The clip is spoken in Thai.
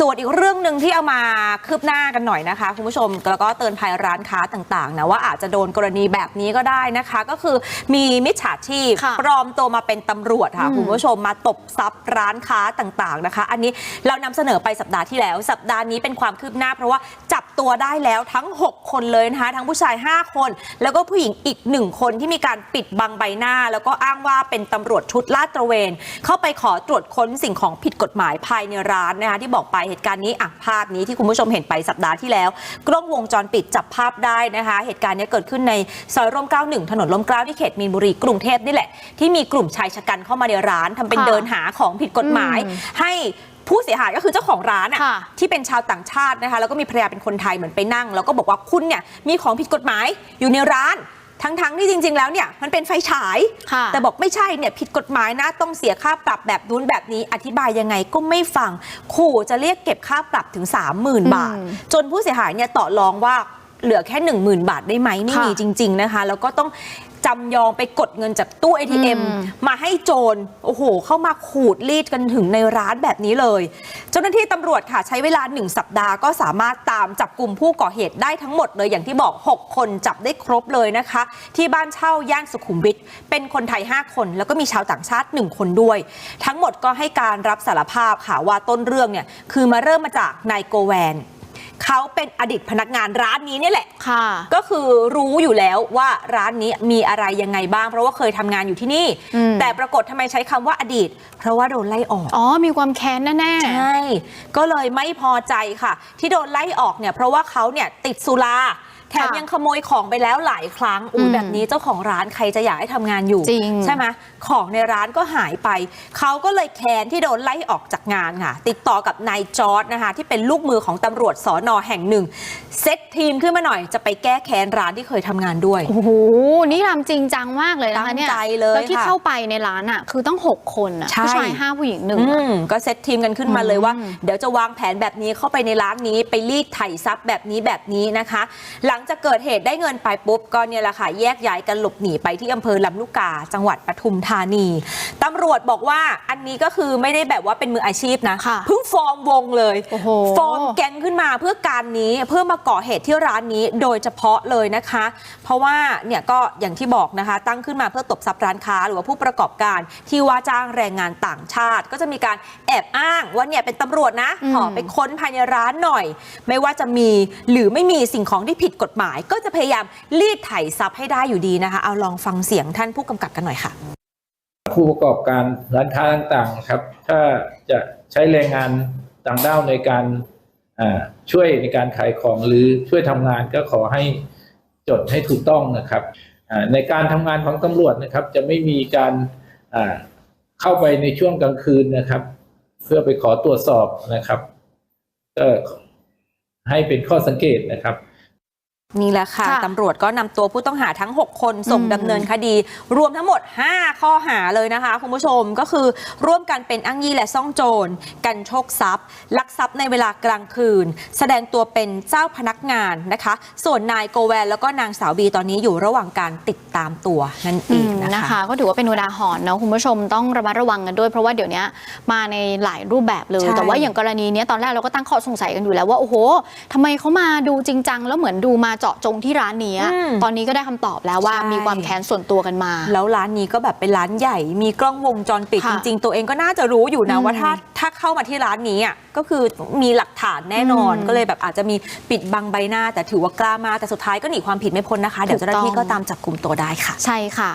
ส่วนอีกเรื่องหนึ่งที่เอามาคืบหน้ากันหน่อยนะคะ คุณผู้ชมแล้วก็เตือนภัยร้านค้าต่างๆนะว่าอาจจะโดนกรณีแบบนี้ก็ได้นะคะ ก็คือมีมิจฉาชีพค่ะปลอมตัวมาเป็นตำรวจค่ะอืมคุณผู้ชมมาตบทรัพย์ร้านค้าต่างๆนะคะ อันนี้เรานำเสนอไปสัปดาห์ที่แล้ว สัปดาห์นี้เป็นความคืบหน้า เพราะว่าจับตัวได้แล้วทั้ง 6 คนเลยนะคะ ทั้งผู้ชาย 5 คน แล้วก็ผู้หญิงอีกหนึ่งคนที่มีการปิดบังใบหน้า แล้วก็อ้างว่าเป็นตำรวจชุดลาดตระเวน เข้าไปขอตรวจค้นสิ่งของผิดกฎหมายภายในร้านนะคะที่บอกไปเหตุการณ์นี้อะภาพนี้ที่คุณผู้ชมเห็นไปสัปดาห์ที่แล้ว กล้องวงจรปิดจับภาพได้นะคะ เหตุการณ์นี้เกิดขึ้นในซอยร่มเกล้าหนึ่งถนนร่มเกล้าที่เขตมีนบุรีกรุงเทพนี่แหละ ที่มีกลุ่มชายชะกันเข้ามาในร้านทำเป็นค่ะเดินหาของผิดกฎหมายอืมให้ผู้เสียหายก็คือเจ้าของร้านอะค่ะที่เป็นชาวต่างชาตินะคะแล้วก็มีภรรยาเป็นคนไทยเหมือนไปนั่ง แล้วก็บอกว่าคุณเนี่ยมีของผิดกฎหมายอยู่ในร้าน ทั้งๆที่จริง ๆ แล้วเนี่ยมันเป็นไฟฉาย ค่ะ แต่บอกไม่ใช่เนี่ยผิดกฎหมายนะต้องเสียค่าปรับแบบนู้นแบบนี้อธิบายยังไงก็ไม่ฟังขู่จะเรียกเก็บค่าปรับถึง 30,000 บาท อืมจนผู้เสียหายเนี่ยต่อรองว่าเหลือแค่ 10,000 บาทได้ไหมไม่ค่ะมีจริง ๆ นะคะ แล้วก็ต้อง จำยอมไปกดเงินจากตู้ ATM อืมมาให้โจรโอ้โห เข้ามาขูดรีดกันถึงในร้านแบบนี้เลย เจ้าหน้าที่ตำรวจค่ะ ใช้เวลา 1 สัปดาห์ก็สามารถตามจับกลุ่มผู้ก่อเหตุได้ทั้งหมดเลยอย่างที่บอก 6 คนจับได้ครบเลยนะคะ ที่บ้านเช่าย่านสุขุมวิทเป็นคนไทย 5 คน แล้วก็มีชาวต่างชาติ 1 คนด้วย ทั้งหมดก็ให้การรับสารภาพค่ะว่าต้นเรื่องเนี่ยคือมาเริ่มมาจากนายโกแวน เขาเป็นอดีตพนักงานร้านนี้นี่แหละ ค่ะ ก็คือรู้อยู่แล้วว่าร้านนี้มีอะไรยังไงบ้าง เพราะว่าเคยทำงานอยู่ที่นี่ อืม แต่ปรากฏทำไมใช้คำว่าอดีต เพราะว่าโดนไล่ออก อ๋อ มีความแค้นแน่ๆ ใช่ ก็เลยไม่พอใจค่ะ ที่โดนไล่ออกเนี่ยเพราะว่าเขาเนี่ยติดสุรา แถมค่ะยังขโมยของไปแล้วหลายครั้งอุ้ยอืมแบบนี้เจ้าของร้านใครจะอยากให้ทำงานอยู่ จริง ใช่ไหมของในร้านก็หายไป เขาก็เลยแค้นที่โดนไล่ออกจากงานค่ะ ติดต่อกับนายจอร์ดนะคะ ที่เป็นลูกมือของตำรวจสอนอแห่งหนึ่ง เซตทีมขึ้นมาหน่อยจะไปแก้แค้นร้านที่เคยทำงานด้วย โอ้โห นี่ทำจริงจังมากเลยนะคะเนี่ยตั้งใจเลยแล้วที่ค่ะเข้าไปในร้านอะ คือต้อง 6 คนอะ ใช่ ผู้ชาย 5 ผู้หญิงหนึ่ง อือะมก็เซตทีมกันขึ้นมาเลยว่าอืมเดี๋ยวจะวางแผนแบบนี้เข้าไปในร้านนี้ไปรีดไถ่ทรัพย์แบบนี้แบบนี้นะคะ หลังจากเกิดเหตุได้เงินไปปุ๊บก็เนี่ยแหละค่ะแยกย้ายกันหลบหนีไปที่อำเภอลำลูกกา จังหวัดปทุมธานีตำรวจบอกว่าอันนี้ก็คือไม่ได้แบบว่าเป็นมืออาชีพนะค่ะเพิ่งฟอร์มวงเลยโอ้โหฟอร์มแก๊งขึ้นมาเพื่อการนี้เพื่อมาก่อเหตุที่ร้านนี้โดยเฉพาะเลยนะคะ เพราะว่าเนี่ยก็อย่างที่บอกนะคะ ตั้งขึ้นมาเพื่อตบทรัพย์ร้านค้า หรือว่าผู้ประกอบการที่ว่าจ้างแรงงานต่างชาติ ก็จะมีการแอบอ้างว่าเนี่ยเป็นตำรวจนะอืมขอไปค้นภายในร้านหน่อย ไม่ว่าจะมีหรือไม่มีสิ่งของที่ผิดกฎฎหมาย ก็จะพยายามรีดไถทรัพย์ให้ได้อยู่ดีนะคะ เอาลองฟังเสียงท่านผู้กำกับกันหน่อยค่ะ ผู้ประกอบการร้านค้าต่างๆครับ ถ้าจะใช้แรงงานต่างด้าวในการช่วยในการขายของหรือช่วยทำงานก็ขอให้จดให้ถูกต้องนะครับในการทำงานของตำรวจนะครับ จะไม่มีการเข้าไปในช่วงกลางคืนนะครับ เพื่อไปขอตรวจสอบนะครับก็ให้เป็นข้อสังเกตนะครับ นี่แหละค่ะ ค่ะตำรวจก็นำตัวผู้ต้องหาทั้ง 6 คนส่งอืมดำเนินคดี รวมทั้งหมด 5 ข้อหาเลยนะคะ คุณผู้ชมก็คือร่วมกันเป็นอ้างยี่และซ่องโจร กันโชคทรัพย์ ลักทรัพย์ในเวลากลางคืน แสดงตัวเป็นเจ้าพนักงานนะคะ ส่วนนายโกแวนแล้วก็นางสาวบีตอนนี้อยู่ระหว่างการติดตามตัวนั่นเออืงมนะนะคะ คะ ก็ถือว่าเป็นอุทาหรณ์เนอะคุณผู้ชมต้องระมัดระวังกันด้วย เพราะว่าเดี๋ยวนี้มาในหลายรูปแบบเลย ใช่ แต่ว่าอย่างกรณีเนี้ยตอนแรกเราก็ตั้งข้อสงสัยกันอยู่แล้วว่า โอ้โหทำไมเขามาดูจริงจัง แล้วเหมือนดูมาเจาะจงที่ร้านนี้อืมตอนนี้ก็ได้คำตอบแล้วว่าใช่มีความแค้นส่วนตัวกันมา แล้วร้านนี้ก็แบบเป็นร้านใหญ่ มีกล้องวงจรปิดค่ะจริง ๆ ตัวเองก็น่าจะรู้อยู่นะอืมว่าถ้าถ้าเข้ามาที่ร้านนี้อะก็คือมีหลักฐานแน่นอนอืมก็เลยแบบอาจจะมีปิดบังใบหน้า แต่ถือว่ากล้ามากแต่สุดท้ายก็หนีความผิดไม่พ้นนะคะ เดี๋ยวเจ้าหน้าที่ถูกต้ก็องตามจับกลุ่มตัวได้ค่ะ ใช่ค่ะ